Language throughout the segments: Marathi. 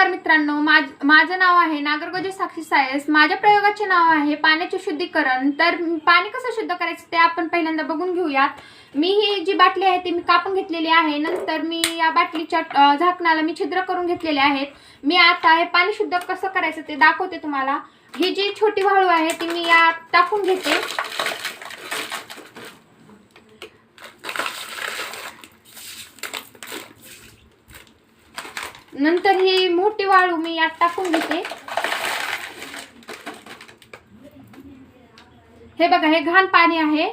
नमस्कार मित्रांनो माझ माझं नाव आहे नागरगोजे साक्षी सायस. माझ्या प्रयोगाचे नाव आहे पाण्याचे शुद्धीकरण. तर पाणी कसं शुद्ध करायचं ते आपण पहिल्यांदा बघून घेऊयात. मी ही जी बाटली आहे ती मी कापून घेतलेली आहे. नंतर मी या बाटलीच्या झाकणाला मी छिद्र करून घेतलेले आहेत. मी आता हे पाणी शुद्ध कसं करायचं ते दाखवते तुम्हाला. ही जी छोटी वाळू आहे ती मी यात टाकून घेते. नंतर ही मोठी वाळू मी यात टाकून घेते. हे बघा हे घाण पाणी आहे.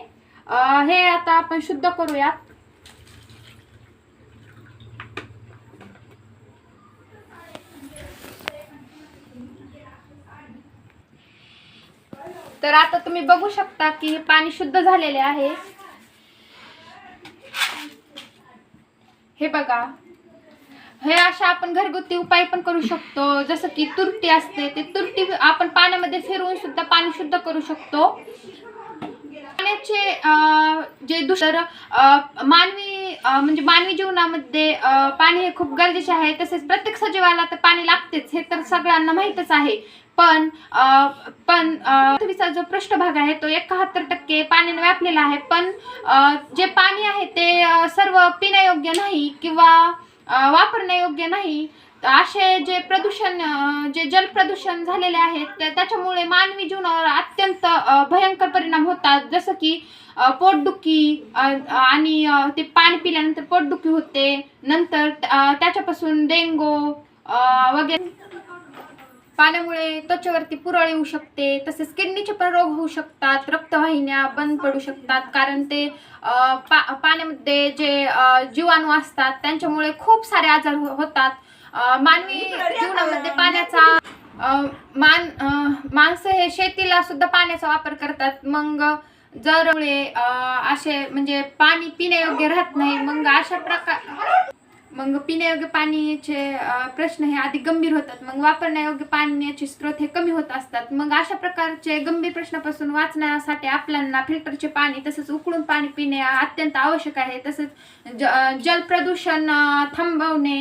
हे आता आपण शुद्ध करूयात. तर आता तुम्ही बघू शकता की हे पाणी शुद्ध झालेले आहे. हे बघा हे अशा आपण घरगुती उपाय पण करू शकतो. जसं की तुरटी असते ते तुरटी आपण पाण्यामध्ये फिरवून सुद्धा पाणी शुद्ध करू शकतो. पाण्याचे अं, जे दुसर मानवी म्हणजे मानवी जीवनामध्ये पाणी हे खूप गरजेचे आहे. तसेच प्रत्येक सजीवाला तर पाणी लागतेच हे तर सगळ्यांना माहीतच आहे. पण अं, पण पृथ्वीचा जो पृष्ठभाग आहे तो एकाहत्तर टक्के पाण्याने व्यापलेला आहे. पण अं, जे पाणी आहे ते सर्व पिण्यायोग्य नाही किंवा वापरण्यायोग्य नाही. असे जे प्रदूषण जे जल प्रदूषण झालेले आहेत त्या- त्याच्यामुळे मानवी जीवनावर अत्यंत भयंकर परिणाम होतात. जसं की पोटदुखी आणि ते पाणी पिल्यानंतर पोटदुखी होते. नंतर त्याच्यापासून डेंगू वगैरे पाण्यामुळे त्वचेवरती पुरळ येऊ शकते तसेच किडनीचे पण रोग होऊ शकतात रक्तवाहिन्या बंद पडू शकतात कारण ते पा पाण्यामध्ये जे जीवाणू असतात त्यांच्यामुळे खूप सारे आजार हो- होतात. मानवी जीवनामध्ये पाण्याचा मान माणसं हे शेतीला सुद्धा पाण्याचा वापर करतात. मग जर असे म्हणजे पाणी पिण्यायोग्य राहत नाही. मग अशा प्रकार मग पिण्यायोग्य पाण्याचे प्रश्न हे अधिक गंभीर होतात. मग वापरण्यायोग्य पाण्याचे स्रोत हे कमी होत असतात. मग अशा प्रकारचे गंभीर प्रश्नापासून वाचण्यासाठी आपल्याला फिल्टरचे पाणी तसेच उकळून पाणी पिणे अत्यंत आवश्यक आहे. तसेच ज जल प्रदूषण थांबवणे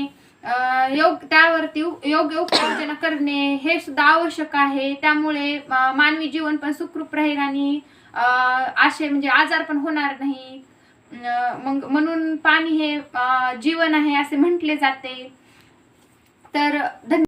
योग त्यावरती योग्य उपाययोजना करणे हे सुद्धा आवश्यक आहे. त्यामुळे मानवी जीवन पण सुखरूप राहील आणि असे म्हणजे आजार पण होणार नाही. मग म्हणून पाणी हे जीवन आहे असे म्हटले जाते. तर धन्यवाद